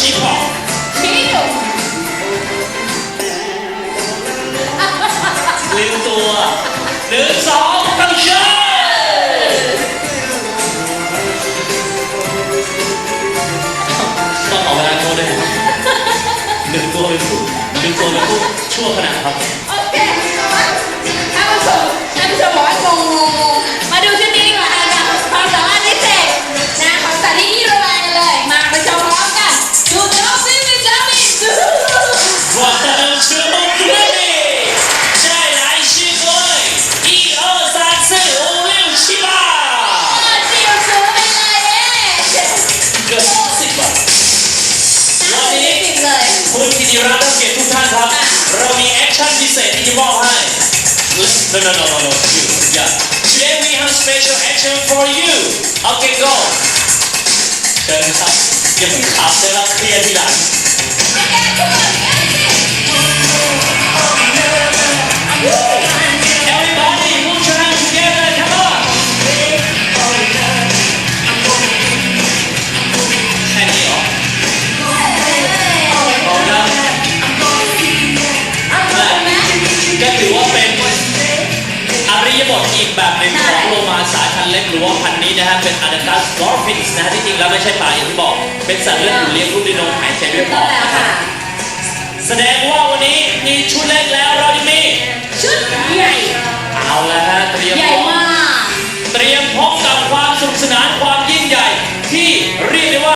ชี้ปอนึ่ลืตัวหนึ่งสองตั้งชื่อต้องขอเวลาโทษด้วยหนึ่งตัวเป็นผู้หนึ่งตัวเป็นผู้ชั่วขนาดครับโอเค คุณธิติรัตน์และเกียรติทุกท่านครับ เรามีแอคชั่นพิเศษที่จะมอบให้ No no no no no you yeah Today we have special action for you Okay go เชิญครับอย่าเพิ่งขับเลยครับเคลียร์ทีหลัง แบบหนึ่งของโลมาสายพันธุ์เล็กหรือว่าพันธุ์นี้นะฮะเป็นอานาคัสดอร์ฟินส์นะฮะที่จริงแล้วไม่ใช่ปลาอย่างที่บอก เป็นสัตว์เลือดหมุนเลี้ยงลูกด้วยนมหายใจด้วยปอดนะครับแสดงว่าวันนี้มีชุดเล็กแล้ว